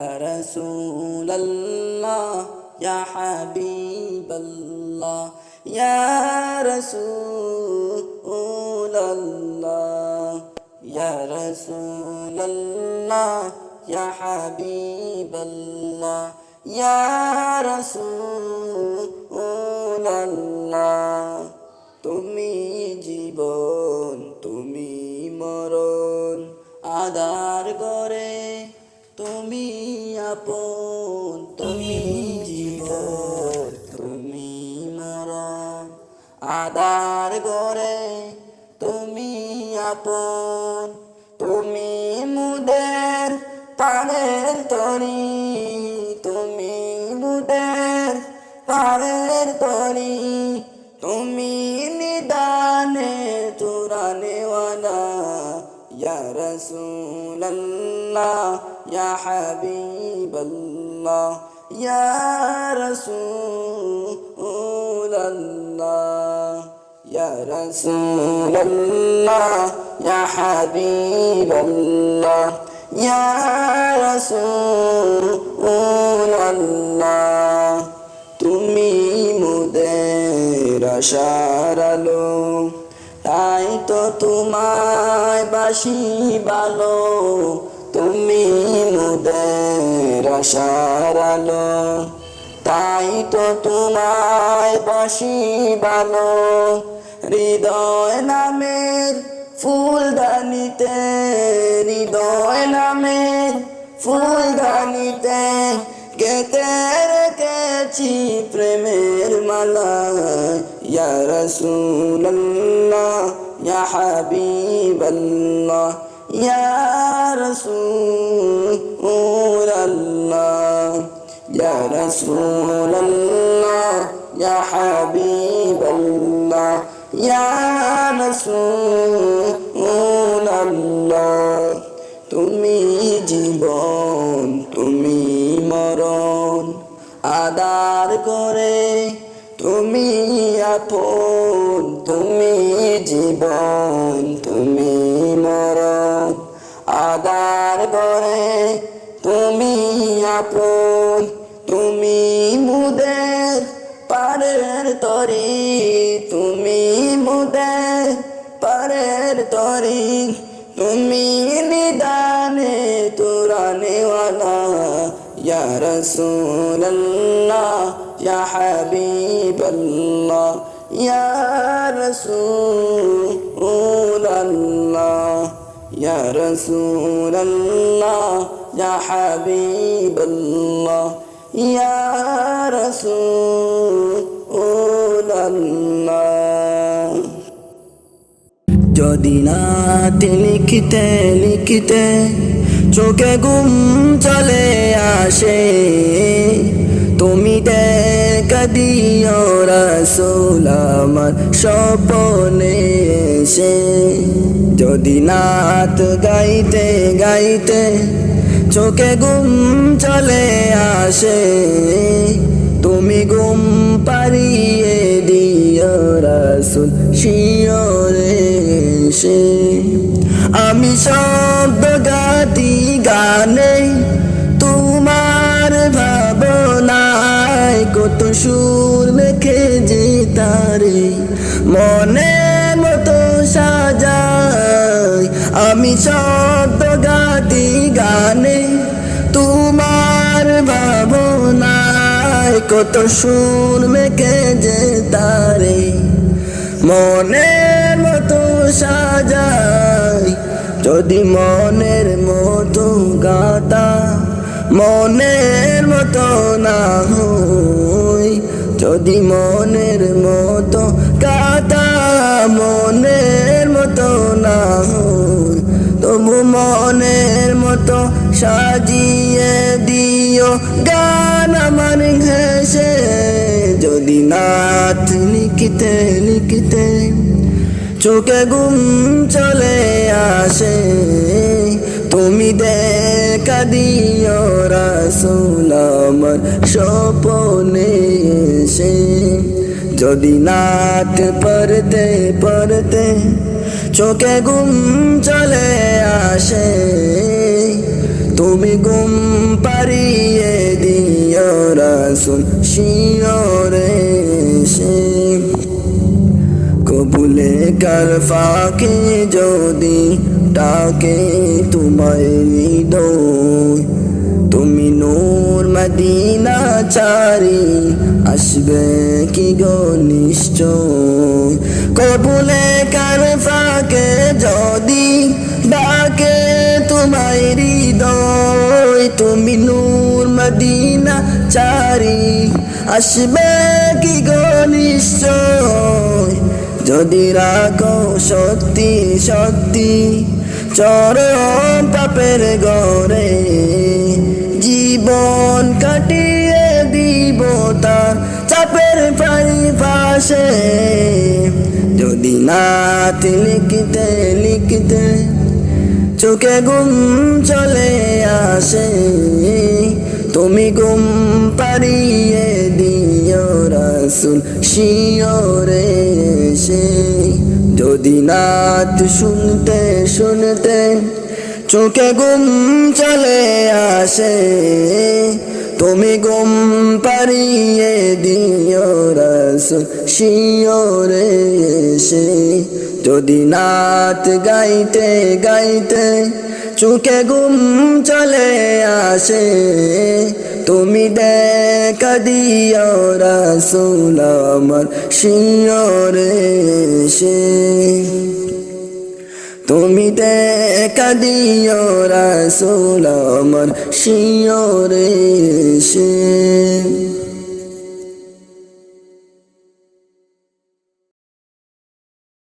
يا رسول الله يا حبيب الله يا رسول الله يا رسول الله يا حبيب الله يا رسول الله তুমি জীবন আপন তুমি জীবন, তুমি মরণ। আদার করে তুমি আপন, তুমি মুদের পানের তরি তুমি মুদের পানের তরি ইয়া রসুল্লাহ ইয়া হাবিবাল্লাহ ইয়া রসুল্লাহ ইয়া রসুল্লাহ ইয়া হাবিবাল্লাহ ইয়া রসুল্লাহ তুমি মুদের আশার আলো তাই তো তোমায় বাসি ভালো তুমি মুদের আশার তাই তো তোমায় বাসি ভালো হৃদয় নামের ফুলদানিতে, হৃদয় নামের ফুলদানিতে কেতে রেখেছি প্রেমের মালা ইয়া রসুল্লাহ ইয়া হাবিবাল্লাহ ইয়া রসুল্লাহ ইয়া রসুল্লাহ ইয়া হাবিবাল্লাহ ইয়া রসুল্লাহ তুমি জীবন, তুমি মরণ আদার করে তুমি আপন, তুমি জীবন, তুমি মরণ। আদার করে তুমি আপন, তুমি মুদের পারের তরি। তুমি মুদের পারের তরি। তুমি নিদানে তুরানেওয়ালা, ইয়া রসুল্লাহ ইয়া হাবিবাল্লাহ ইয়া রসুল্লাহ ইয়া রসুল্লাহ ইয়া হাবিবাল্লাহ ইয়া রসুল্লাহ যদি নাতে লিখিতে লিখিতে চোখে ঘুম চলে আসে তুমি দেখা দিও রসুল আমার স্বপনে এসে। যদি নাত গাইতে গাইতে চোখে গুম চলে আসে, তুমি গুম পারিয়ে দিও রসুল শিওরে সে আমি শব্দ গাতি গানে সুর মেখে যে তারে মনে মতো সাজাই। আমি শব্দ গাতি গানে তোমার ভাবনায় কত সুর মেখে যে তারে মনের মতো সাজাই। যদি মনের মতো গাতা মনের মতো না হই, যদি মনের মতো গাতা মনের মতো না হই, তবু মনের মতো সাজিয়ে দিও গান আমার ঘেসে যদি নাথ লিখিতে লিখিতে চোখে গুম চলে আসে তুমি দেখা দিও রাসুল আমার স্বপনে এসে। যদি নাট পড়তে পড়তে চোখে ঘুম চলে আসে, তুমি গুম পারিয়ে দিও রাসুল শিয়রে সে কবুলে কার ফাঁকে যদি ডাকে তোমায় হৃদয় তুমি নূর মদিনা চারি আসবে কি গো নিশ্চয়? কবুলে কার ফাঁকে যদি ডাকে তোমায় হৃদয় তুমি নূর মদিনা চারি আসবে কি গো নিশ্চয়? যদি রাখো সত্যি সত্যি চরম পাপের গড়ে জীবন কাটিয়ে দিব তার চাপের পারি পাশে। যদি নাত লিখতে লিখতে চোখে ঘুম চলে আসে, তুমি গুম পারিয়ে দিও। রাসুল শিওরে সে। যদি নাত শুনতে শুনতে চোখে ঘুম চলে আসে, তুমি ঘুম পারিয়ে দিও রাসুল শিওরে সে। যদি নাত গাইতে গাইতে চুকে ঘুম চলে আসে তুমি দেখা দিও রাসুল আমার শিওরে সে তুমি দেখা দিও রাসুল আমার শিওরে সে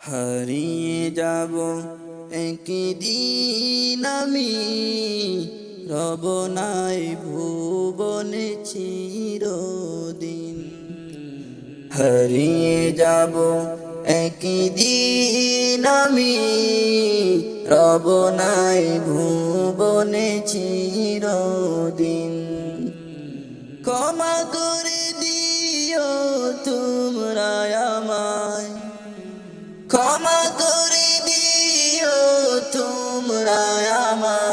হারিয়ে যাব একদিন আমি রব নাই ভুবনে চিরদিন। হারিয়ে যাব একদিন আমি রব নাই ভুবনে চিরদিন। ক্ষমা করে দিও তোমরা আমায়। ক্ষমা করে দিও তোমরা আমায়।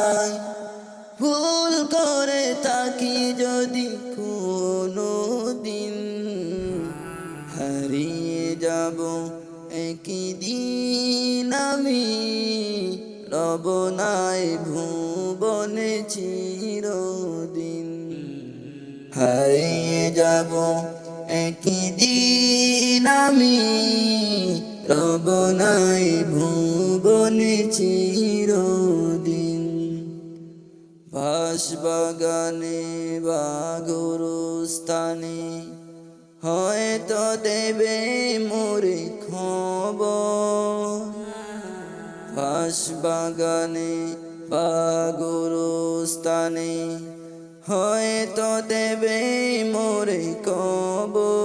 আমি রব নাই ভুবনে চিরদিন। হারিয়ে যাব একই দিন আমি রব নাই ভুবনে চিরদিন। বাস বাগানে বা গরুস্থানে হয়তো দেবে মোরে খবর। বাস বাগানে বা গুরুস্থানে হয়তো দেবে মোরে কবর।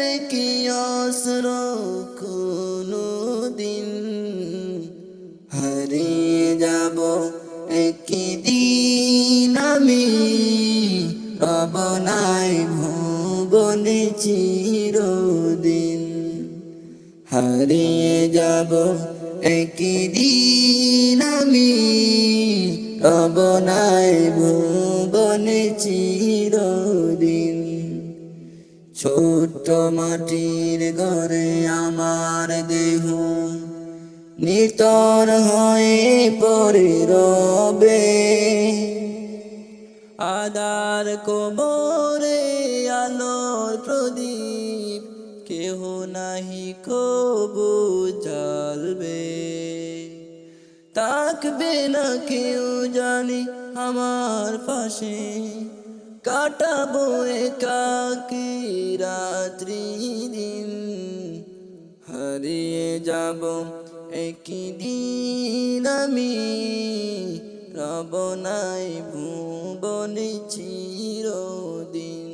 ফেলবে কি অস্র কোনো দিন হারিয়ে যাব একই দিন আমি। রব নাই ভুবনে চিরদিন। হারিয়ে যাব একই দিন আমি। রব নাই ভুবনে চিরদিন। ছোট্ট মাটির ঘরে আমার দেহ। নিতর হয়ে পড়ে রবে। আদার কোমরে আলোর প্রদীপ, কেহ নাহি কবু জ্বালবে। তাকবে না কেউ জানি আমার পাশে, কাটাবো একাকি রাত্রি দিন হারিয়ে যাব একই দিন আমি। রব নাই ভুবনে চিরদিন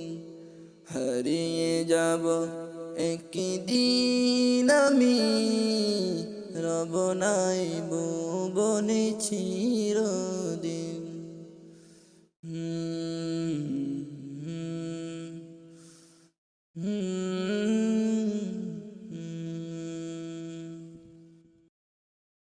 হারিয়ে যাব একই দিন আমি। রব নাই বনে চির